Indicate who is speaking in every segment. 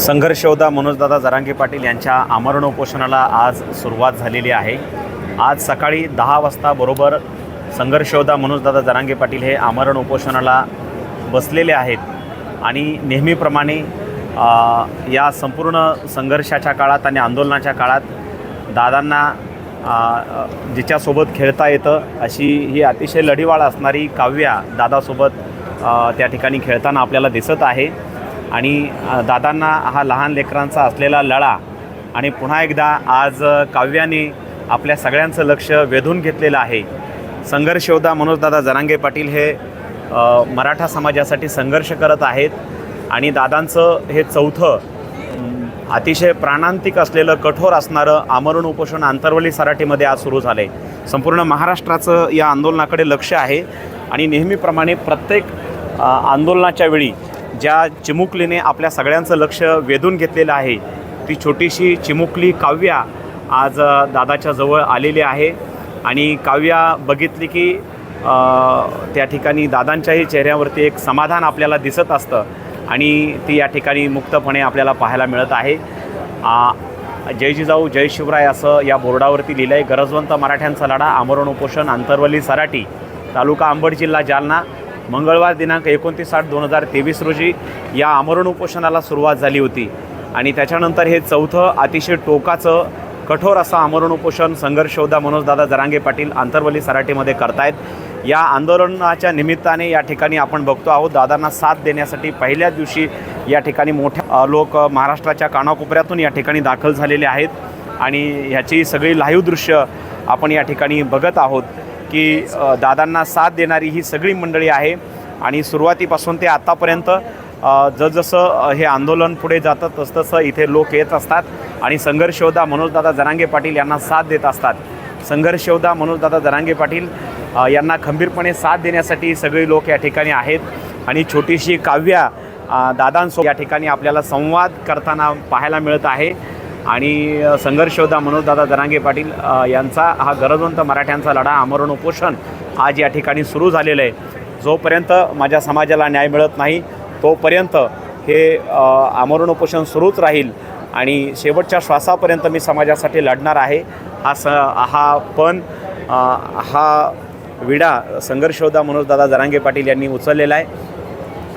Speaker 1: संघर्षयोद्धा मनोजदादा जरांगे पाटील यांच्या आमरण उपोषणाला आज सुरुवात झालेली आहे. आज सकाळी दहा वाजता बरोबर संघर्षयोद्धा मनोजदादा जरांगे पाटील हे आमरण उपोषणाला बसलेले आहेत. आणि नेहमीप्रमाणे या संपूर्ण संघर्षाच्या काळात आणि आंदोलनाच्या काळात दादांना जिच्यासोबत खेळता येतं अशी ही अतिशय लढीवाळ असणारी काव्या दादासोबत त्या ठिकाणी खेळताना आपल्याला दिसत आहे. आणि दादांना हा लहान लेकरांचा असलेला लढा आणि पुन्हा एकदा आज काव्याने आपल्या सगळ्यांचं लक्ष वेधून घेतलेलं आहे. संघर्षयोद्धा मनोजदादा जरांगे पाटील हे मराठा समाजासाठी संघर्ष करत आहेत आणि दादांचं हे चौथं अतिशय प्राणांतिक असलेलं कठोर असणारं आमरण उपोषण आंतरवली सराटीमध्ये आज सुरू झालं आहे संपूर्ण महाराष्ट्राचं या आंदोलनाकडे लक्ष आहे आणि नेहमीप्रमाणे प्रत्येक आंदोलनाच्या वेळी ज्या चिमुकलीने आपल्या सगळ्यांचं लक्ष वेधून घेतलेलं आहे ती छोटीशी चिमुकली काव्या आज दादाच्या जवळ आलेली आहे. आणि काव्या बघितली की त्या ठिकाणी दादांच्याही चेहऱ्यावरती एक समाधान आपल्याला दिसत असतं आणि ती या ठिकाणी मुक्तपणे आपल्याला पाहायला मिळत आहे. जय जिजाऊ जय शिवराय असं या बोर्डावरती लिहिलं आहे गरजवंत मराठ्यांचा लढा आमरण उपोषण आंतरवली सराटी तालुका अंबड जिल्हा जालना. मंगळवार दिनांक एकोणतीस आठ दोन हजार तेवीस रोजी या आमरण उपोषणाला सुरुवात झाली होती. आणि त्याच्यानंतर हे चौथं अतिशय टोकाचं कठोर असं आमरण उपोषण संघर्ष मनोजदादा जरांगे पाटील आंतरवली सराठीमध्ये करतायत. या आंदोलनाच्या निमित्ताने या ठिकाणी आपण बघतो आहोत दादांना साथ देण्यासाठी पहिल्याच दिवशी या ठिकाणी मोठ्या लोक महाराष्ट्राच्या कानाकोपऱ्यातून या ठिकाणी दाखल झालेले आहेत. आणि ह्याची सगळी लाईव्ह दृश्य आपण या ठिकाणी बघत आहोत. की दादांना साथ देणारी ही सगळी मंडळी आहे. आणि सुरुवातीपासून ते आत्तापर्यंत जसजसं हे आंदोलन पुढे जातं तसतसं इथे लोक येत असतात. आणि संघर्षयोद्धा मनोजदादा जरांगे पाटील यांना साथ देत असतात. संघर्षयोद्धा मनोजदादा जरांगे पाटील यांना खंबीरपणे साथ देण्यासाठी सगळे लोक या ठिकाणी आहेत. आणि छोटीशी काव्या अ, दादांसोबत या ठिकाणी आपल्याला संवाद करताना पाहायला मिळत आहे. आणि अ, मनोजदादा दरांगे पाटील यांचा हा गरजवंत मराठ्यांचा लढा आमरण उपोषण आज या ठिकाणी सुरू झालेलं आहे. जोपर्यंत माझ्या समाजाला न्याय मिळत नाही तोपर्यंत हे आमरण उपोषण सुरूच राहील आणि शेवटच्या श्वासापर्यंत मी समाजासाठी लढणार आहे. हा स हा पण हा विडा संघर्ष मनोजदादा जरांगे पाटील यांनी उचललेला आहे.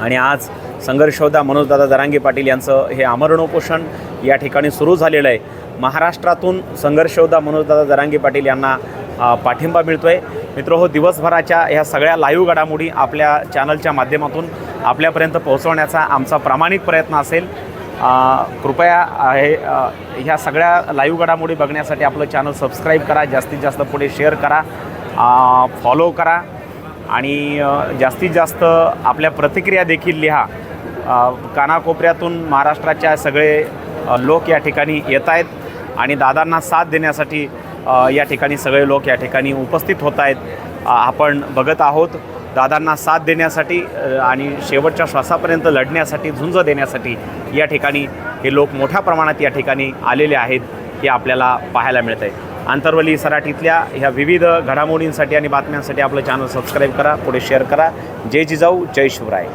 Speaker 1: आणि आज संघर्षोदा मनोजदादा जरांगे पाटील यांचं हे आमरण उपोषण या ठिकाणी सुरू झालेलं आहे. महाराष्ट्रातून संघर्षोदा मनोजदादा जरांगे पाटील यांना पाठिंबा मिळतो आहे मित्र हो दिवसभराच्या ह्या सगळ्या लाईव्ह घडामोडी आपल्या चॅनलच्या माध्यमातून आपल्यापर्यंत पोहोचवण्याचा आमचा प्रामाणिक प्रयत्न असेल. कृपया हे ह्या सगळ्या लाईव्ह घडामोडी बघण्यासाठी आपलं चॅनल सबस्क्राईब करा. जास्तीत जास्त पुढे शेअर करा. फॉलो करा. आणि जास्तीत जास्त आपल्या प्रतिक्रिया देखील लिहा. कानाकोपऱ्यातून महाराष्ट्राच्या सगळे लोक या ठिकाणी येत आहेत आणि दादांना साथ देण्यासाठी या ठिकाणी सगळे लोक या ठिकाणी उपस्थित होत आहेत. आपण बघत आहोत दादांना साथ देण्यासाठी आणि शेवटच्या श्वासापर्यंत लढण्यासाठी झुंज देण्यासाठी या ठिकाणी हे लोक मोठ्या प्रमाणात या ठिकाणी आलेले आहेत हे आपल्याला पाहायला मिळतं आहे आंतरवली सराटीतल्या ह्या विविध घडामोडींसाठी आणि बातम्यांसाठी आपलं चॅनल सबस्क्राईब करा पुढे शेअर करा. जय जिजाऊ जय शिवराय.